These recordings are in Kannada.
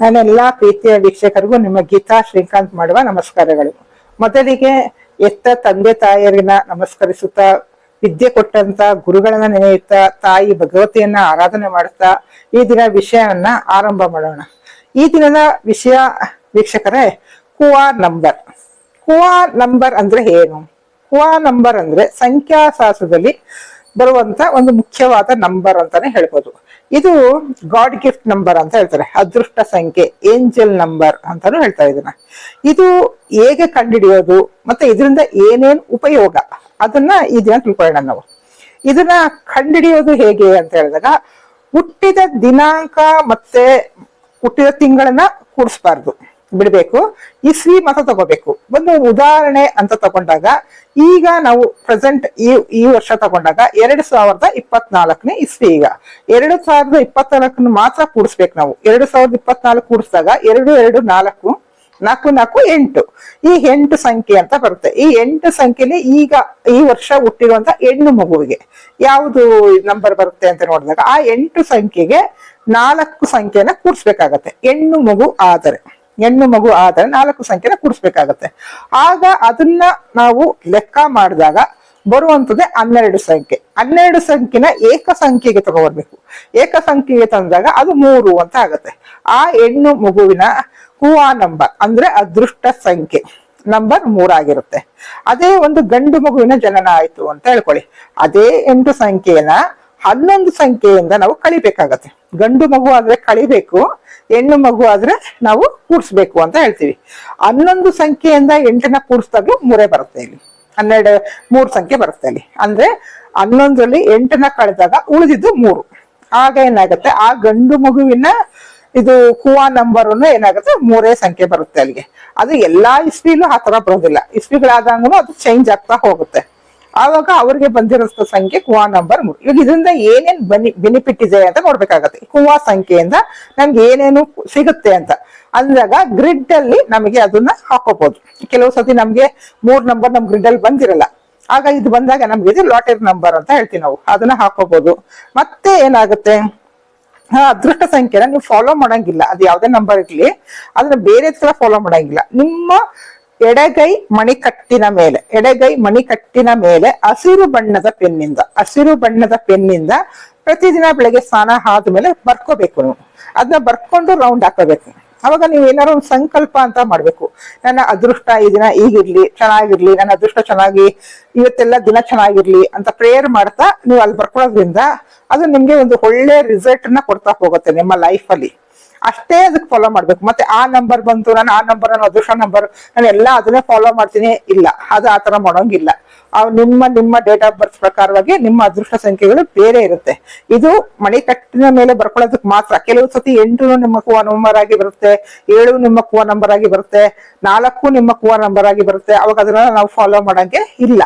ನನ್ನೆಲ್ಲ ಪ್ರೀತಿಯ ವೀಕ್ಷಕರಿಗೂ ನಿಮ್ಮ ಗೀತಾ ಶ್ರೀಕಾಂತ್ ಮಾಡುವ ನಮಸ್ಕಾರಗಳು. ಮೊದಲಿಗೆ ಎತ್ತ ತಂದೆ ತಾಯಿಯರಿನ ನಮಸ್ಕರಿಸುತ್ತಾ, ವಿದ್ಯೆ ಕೊಟ್ಟಂತ ಗುರುಗಳನ್ನ ನೆನೆಯುತ್ತಾ, ತಾಯಿ ಭಗವತಿಯನ್ನ ಆರಾಧನೆ ಮಾಡುತ್ತಾ ಈ ದಿನ ವಿಷಯವನ್ನ ಆರಂಭ ಮಾಡೋಣ. ಈ ದಿನದ ವಿಷಯ ವೀಕ್ಷಕರೇ, ಕುವಾ ನಂಬರ್. ಕುವಾ ನಂಬರ್ ಅಂದ್ರೆ ಏನು? ಕುವಾ ನಂಬರ್ ಅಂದ್ರೆ ಸಂಖ್ಯಾಶಾಸ್ತ್ರದಲ್ಲಿ ಬರುವಂತ ಒಂದು ಮುಖ್ಯವಾದ ನಂಬರ್ ಅಂತಾನೆ ಹೇಳ್ಬೋದು. ಇದು ಗಾಡ್ ಗಿಫ್ಟ್ ನಂಬರ್ ಅಂತ ಹೇಳ್ತಾರೆ. ಅದೃಷ್ಟ ಸಂಖ್ಯೆ ಏಂಜಲ್ ನಂಬರ್ ಅಂತಾನು ಹೇಳ್ತಾ ಇದನ್ನ ಇದು ಹೇಗೆ ಕಂಡುಹಿಡಿಯೋದು, ಮತ್ತೆ ಇದರಿಂದ ಏನೇನ್ ಉಪಯೋಗ, ಅದನ್ನ ಈ ದಿನ ತಿಳ್ಕೊಳ್ಳೋಣ ನಾವು. ಇದನ್ನ ಕಂಡುಹಿಡಿಯೋದು ಹೇಗೆ ಅಂತ ಹೇಳಿದಾಗ, ಹುಟ್ಟಿದ ದಿನಾಂಕ ಮತ್ತೆ ಹುಟ್ಟಿದ ತಿಂಗಳನ್ನ ಕೂಡಿಸ್ಬಾರ್ದು. ಬಿಡಬೇಕು. ಇಸ್ವಿ ಮತ ತಗೋಬೇಕು. ಒಂದು ಉದಾಹರಣೆ ಅಂತ ತಗೊಂಡಾಗ, ಈಗ ನಾವು ಪ್ರೆಸೆಂಟ್ ಈ ಈ ವರ್ಷ ತಗೊಂಡಾಗ ಎರಡ್ ಸಾವಿರದ ಇಪ್ಪತ್ನಾಲ್ಕನೇ ಇಸ್ವಿ ಈಗ. ಎರಡು ಸಾವಿರದ ಇಪ್ಪತ್ನಾಲ್ಕನ್ನು ಮಾತ್ರ ಕೂಡಿಸ್ಬೇಕು ನಾವು. ಎರಡು ಸಾವಿರದ ಇಪ್ಪತ್ನಾಲ್ಕು ಕೂಡಿಸಿದಾಗ ಎರಡು ಎರಡು, ನಾಲ್ಕು ನಾಲ್ಕು ನಾಲ್ಕು, ಎಂಟು. ಈ ಎಂಟು ಸಂಖ್ಯೆ ಅಂತ ಬರುತ್ತೆ. ಈ ಎಂಟು ಸಂಖ್ಯೆಲಿ ಈಗ ಈ ವರ್ಷ ಹುಟ್ಟಿರುವಂತ ಹೆಣ್ಣು ಮಗುವಿಗೆ ಯಾವುದು ನಂಬರ್ ಬರುತ್ತೆ ಅಂತ ನೋಡಿದಾಗ ಆ ಎಂಟು ಸಂಖ್ಯೆಗೆ ನಾಲ್ಕು ಸಂಖ್ಯೆನ ಕೂಡಿಸ್ಬೇಕಾಗತ್ತೆ. ಹೆಣ್ಣು ಮಗು ಆದರೆ. ಹೆಣ್ಣು ಮಗು ಆದರೆ ನಾಲ್ಕು ಸಂಖ್ಯೆನ ಕೂಡಿಸ್ಬೇಕಾಗತ್ತೆ. ಆಗ ಅದನ್ನ ನಾವು ಲೆಕ್ಕ ಮಾಡಿದಾಗ ಬರುವಂತದ್ದೇ ಹನ್ನೆರಡು ಸಂಖ್ಯೆ. ಹನ್ನೆರಡು ಸಂಖ್ಯೆನ ಏಕ ಸಂಖ್ಯೆಗೆ ತಗೊಬರ್ಬೇಕು. ಏಕ ಸಂಖ್ಯೆಗೆ ತಂದಾಗ ಅದು ಮೂರು ಅಂತ ಆಗತ್ತೆ. ಆ ಹೆಣ್ಣು ಮಗುವಿನ ಹೂವಾ ನಂಬರ್ ಅಂದ್ರೆ ಅದೃಷ್ಟ ಸಂಖ್ಯೆ ನಂಬರ್ ಮೂರಾಗಿರುತ್ತೆ ಅದೇ ಒಂದು ಗಂಡು ಮಗುವಿನ ಜನನ ಆಯ್ತು ಅಂತ ಹೇಳ್ಕೊಳ್ಳಿ. ಅದೇ ಎಂಟು ಸಂಖ್ಯೆನ ಹನ್ನೊಂದು ಸಂಖ್ಯೆಯಿಂದ ನಾವು ಕಳಿಬೇಕಾಗತ್ತೆ. ಗಂಡು ಮಗು ಆದ್ರೆ ಕಳಿಬೇಕು, ಹೆಣ್ಣು ಮಗು ಆದ್ರೆ ನಾವು ಕೂಡ್ಸ್ಬೇಕು ಅಂತ ಹೇಳ್ತೀವಿ. ಹನ್ನೊಂದು ಸಂಖ್ಯೆಯಿಂದ ಎಂಟನ್ನ ಕೂಡಿಸಿದಾಗ್ಲೂ ಮೂರೇ ಬರುತ್ತೆ ಇಲ್ಲಿ. ಹನ್ನೆರಡು, ಮೂರು ಸಂಖ್ಯೆ ಬರುತ್ತೆ ಇಲ್ಲಿ. ಅಂದ್ರೆ ಹನ್ನೊಂದರಲ್ಲಿ ಎಂಟನ್ನ ಕಳೆದಾಗ ಉಳಿದಿದ್ದು ಮೂರು. ಆಗ ಏನಾಗುತ್ತೆ? ಆ ಗಂಡು ಮಗುವಿನ ಇದು ಕುವಾ ನಂಬರ್ ಏನಾಗುತ್ತೆ? ಮೂರೇ ಸಂಖ್ಯೆ ಬರುತ್ತೆ ಅಲ್ಲಿಗೆ. ಅದು ಎಲ್ಲಾ ಇಸ್ವಿಲೂ ಆ ತರ ಬರೋದಿಲ್ಲ. ಇಸ್ವಿಗಳಾದಂಗೂ ಅದು ಚೇಂಜ್ ಆಗ್ತಾ ಹೋಗುತ್ತೆ. ಆವಾಗ ಅವ್ರಿಗೆ ಬಂದಿರೋ ಸಂಖ್ಯೆ ಕುವಾ ನಂಬರ್ ಮೂರು. ಇವಾಗ ಇದರಿಂದ ಏನೇನು ಬನಿ ಬೆನಿಫಿಟ್ ಇದೆ ಅಂತ ನೋಡ್ಬೇಕಾಗತ್ತೆ. ಕುವಾ ಸಂಖ್ಯೆಯಿಂದ ನಮ್ಗೆ ಏನೇನು ಸಿಗುತ್ತೆ ಅಂತ. ಅಂದಾಗ ಗ್ರಿಡ್ ಅಲ್ಲಿ ನಮಗೆ ಅದನ್ನ ಹಾಕೋಬಹುದು ಕೆಲವು ಸತಿ ನಮ್ಗೆ ಮೂರ್ ನಂಬರ್ ನಮ್ ಗ್ರಿಡ್ ಅಲ್ಲಿ ಬಂದಿರಲ್ಲ. ಆಗ ಇದು ಬಂದಾಗ ನಮ್ಗೆ ಇದು ಲಾಟರಿ ನಂಬರ್ ಅಂತ ಹೇಳ್ತೀವಿ ನಾವು. ಅದನ್ನ ಹಾಕೋಬಹುದು ಮತ್ತೆ ಏನಾಗುತ್ತೆ? ಅದೃಷ್ಟ ಸಂಖ್ಯೆನ ನೀವು ಫಾಲೋ ಮಾಡಂಗಿಲ್ಲ. ಅದು ಯಾವ್ದೇ ನಂಬರ್ ಇರ್ಲಿ, ಅದನ್ನ ಬೇರೆ ತರ ಫಾಲೋ ಮಾಡಂಗಿಲ್ಲ. ನಿಮ್ಮ ಎಡಗೈ ಮಣಿಕಟ್ಟಿನ ಮೇಲೆ, ಎಡಗೈ ಮಣಿಕಟ್ಟಿನ ಮೇಲೆ ಹಸಿರು ಬಣ್ಣದ ಪೆನ್ನಿಂದ, ಹಸಿರು ಬಣ್ಣದ ಪೆನ್ನಿಂದ ಪ್ರತಿದಿನ ಬೆಳಗ್ಗೆ ಸ್ನಾನ ಆದ್ಮೇಲೆ ಬರ್ಕೋಬೇಕು ನೀವು. ಅದನ್ನ ಬರ್ಕೊಂಡು ರೌಂಡ್ ಹಾಕೋಬೇಕು. ಅವಾಗ ನೀವು ಏನಾದ್ರು ಒಂದು ಸಂಕಲ್ಪ ಅಂತ ಮಾಡ್ಬೇಕು. ನನ್ನ ಅದೃಷ್ಟ ಈ ದಿನ ಈಗಿರ್ಲಿ ಚೆನ್ನಾಗಿರ್ಲಿ, ನನ್ನ ಅದೃಷ್ಟ ಚೆನ್ನಾಗಿ ಇವತ್ತೆಲ್ಲ ದಿನ ಚೆನ್ನಾಗಿರ್ಲಿ ಅಂತ ಪ್ರೇಯರ್ ಮಾಡ್ತಾ ನೀವು ಅಲ್ಲಿ ಬರ್ಕೊಳ್ಳೋದ್ರಿಂದ ಅದು ನಿಮ್ಗೆ ಒಂದು ಒಳ್ಳೆ ರಿಸಲ್ಟ್ನ ಕೊಡ್ತಾ ಹೋಗುತ್ತೆ ನಿಮ್ಮ ಲೈಫ್ ಅಲ್ಲಿ. ಅಷ್ಟೇ ಅದಕ್ಕೆ ಫಾಲೋ ಮಾಡ್ಬೇಕು. ಮತ್ತೆ ಆ ನಂಬರ್ ಬಂತು, ನಾನು ಆ ನಂಬರ್ ನನ್ನ ಅದೃಷ್ಟ ನಂಬರ್ ನಾನು ಎಲ್ಲ ಅದನ್ನೇ ಫಾಲೋ ಮಾಡ್ತೀನಿ ಇಲ್ಲ. ಅದು ಆ ತರ ಮಾಡೋಂಗಿಲ್ಲ. ನಿಮ್ಮ ನಿಮ್ಮ ಡೇಟ್ ಆಫ್ ಬರ್ತ್ ಪ್ರಕಾರವಾಗಿ ನಿಮ್ಮ ಅದೃಷ್ಟ ಸಂಖ್ಯೆಗಳು ಬೇರೆ ಇರುತ್ತೆ. ಇದು ಮಣಿಕಟ್ಟಿನ ಮೇಲೆ ಬರ್ಕೊಳ್ಳೋದಕ್ಕೆ ಮಾತ್ರ. ಕೆಲವು ಸತಿ ಎಂಟು ನಿಮ್ಮ ಕುವ ನಂಬರ್ ಆಗಿ ಬರುತ್ತೆ, ಏಳು ನಿಮ್ಮ ಕುವ ನಂಬರ್ ಆಗಿ ಬರುತ್ತೆ, ನಾಲ್ಕು ನಿಮ್ಮ ಕುವ ನಂಬರ್ ಆಗಿ ಬರುತ್ತೆ. ಅವಾಗ ಅದನ್ನ ನಾವು ಫಾಲೋ ಮಾಡೋಂಗೆ ಇಲ್ಲ.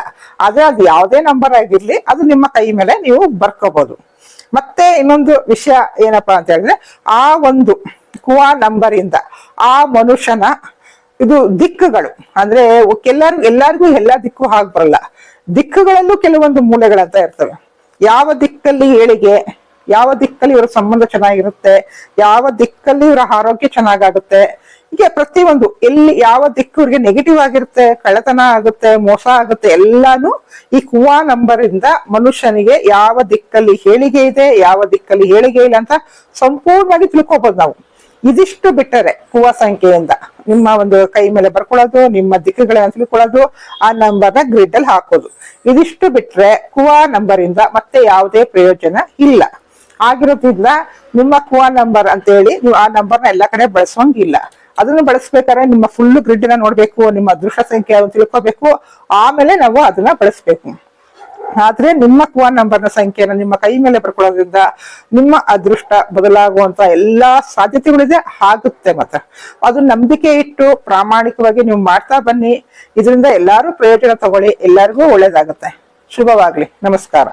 ಆದ್ರೆ ಅದು ಯಾವುದೇ ನಂಬರ್ ಆಗಿರ್ಲಿ, ಅದು ನಿಮ್ಮ ಕೈ ಮೇಲೆ ನೀವು ಬರ್ಕೋಬಹುದು ಮತ್ತೆ ಇನ್ನೊಂದು ವಿಷಯ ಏನಪ್ಪಾ ಅಂತ ಹೇಳಿದ್ರೆ, ಆ ಒಂದು ಕುವಾ ನಂಬರ್ ಇಂದ ಆ ಮನುಷ್ಯನ ಇದು ದಿಕ್ಕುಗಳು, ಅಂದ್ರೆ ಎಲ್ಲಾರು ಎಲ್ಲಾರ್ಗು ಎಲ್ಲಾ ದಿಕ್ಕು ಹಾಗೆ ಬರಲ್ಲ. ದಿಕ್ಕುಗಳಲ್ಲೂ ಕೆಲವೊಂದು ಮೂಲೆಗಳಂತ ಇರ್ತವೆ. ಯಾವ ದಿಕ್ಕಲ್ಲಿ ಏಳಿಗೆ ಯಾವ ದಿಕ್ಕಲ್ಲಿ ಇವರ ಸಂಬಂಧ ಚೆನ್ನಾಗಿರುತ್ತೆ, ಯಾವ ದಿಕ್ಕಲ್ಲಿ ಇವರ ಆರೋಗ್ಯ ಚೆನ್ನಾಗಾಗುತ್ತೆ, ಹೀಗೆ ಪ್ರತಿಯೊಂದು ಎಲ್ಲಿ ಯಾವ ದಿಕ್ಕು ಇವ್ರಿಗೆ ನೆಗೆಟಿವ್ ಆಗಿರುತ್ತೆ, ಕಳ್ಳತನ ಆಗುತ್ತೆ, ಮೋಸ ಆಗುತ್ತೆ, ಎಲ್ಲಾನು ಈ ಕುವಾ ನಂಬರ್ ಇಂದ ಮನುಷ್ಯನಿಗೆ ಯಾವ ದಿಕ್ಕಲ್ಲಿ ಹೇಳಿಗೆ ಇದೆ, ಯಾವ ದಿಕ್ಕಲ್ಲಿ ಹೇಳಿಗೆ ಇಲ್ಲ ಅಂತ ಸಂಪೂರ್ಣವಾಗಿ ತಿಳ್ಕೊಬಹುದು ನಾವು. ಇದಿಷ್ಟು ಬಿಟ್ಟರೆ ಕುವಾ ಸಂಖ್ಯೆಯಿಂದ ನಿಮ್ಮ ಒಂದು ಕೈ ಮೇಲೆ ಬರ್ಕೊಳ್ಳೋದು, ನಿಮ್ಮ ದಿಕ್ಕುಗಳನ್ನ ತಿಳ್ಕೊಳ್ಳೋದು, ಆ ನಂಬರ್ನ ಗ್ರಿಡ್ ಅಲ್ಲಿ ಹಾಕೋದು. ಇದಿಷ್ಟು ಬಿಟ್ರೆ ಕುವಾ ನಂಬರ್ ಇಂದ ಮತ್ತೆ ಯಾವುದೇ ಪ್ರಯೋಜನ ಇಲ್ಲ. ಆಗಿರೋದ್ರಿಂದ ನಿಮ್ಮ ಕುವಾ ನಂಬರ್ ಅಂತ ಹೇಳಿ ನೀವು ಆ ನಂಬರ್ನ ಎಲ್ಲ ಕಡೆ ಬಳಸೋಂಗಿಲ್ಲ. ಅದನ್ನು ಬಳಸ್ಬೇಕಾದ್ರೆ ನಿಮ್ಮ ಫುಲ್ ಗ್ರಿಡ್ನ ನೋಡ್ಬೇಕು, ನಿಮ್ಮ ಅದೃಷ್ಟ ಸಂಖ್ಯೆ ತಿಳ್ಕೊಬೇಕು. ಆಮೇಲೆ ನಾವು ಅದನ್ನ ಬಳಸ್ಬೇಕು. ಆದ್ರೆ ನಿಮ್ಮ ಕುವಾ ನಂಬರ್ನ ಸಂಖ್ಯೆನ ನಿಮ್ಮ ಕೈ ಮೇಲೆ ಬರ್ಕೊಳ್ಳೋದ್ರಿಂದ ನಿಮ್ಮ ಅದೃಷ್ಟ ಬದಲಾಗುವಂತ ಎಲ್ಲಾ ಸಾಧ್ಯತೆಗಳಿದೆ ಆಗುತ್ತೆ ಮತ್ತೆ ಅದು ನಂಬಿಕೆ ಇಟ್ಟು ಪ್ರಾಮಾಣಿಕವಾಗಿ ನೀವು ಮಾಡ್ತಾ ಬನ್ನಿ. ಇದರಿಂದ ಎಲ್ಲಾರು ಪ್ರಯೋಜನ ತಗೊಳ್ಳಿ, ಎಲ್ಲರಿಗೂ ಒಳ್ಳೇದಾಗುತ್ತೆ. ಶುಭವಾಗ್ಲಿ. ನಮಸ್ಕಾರ.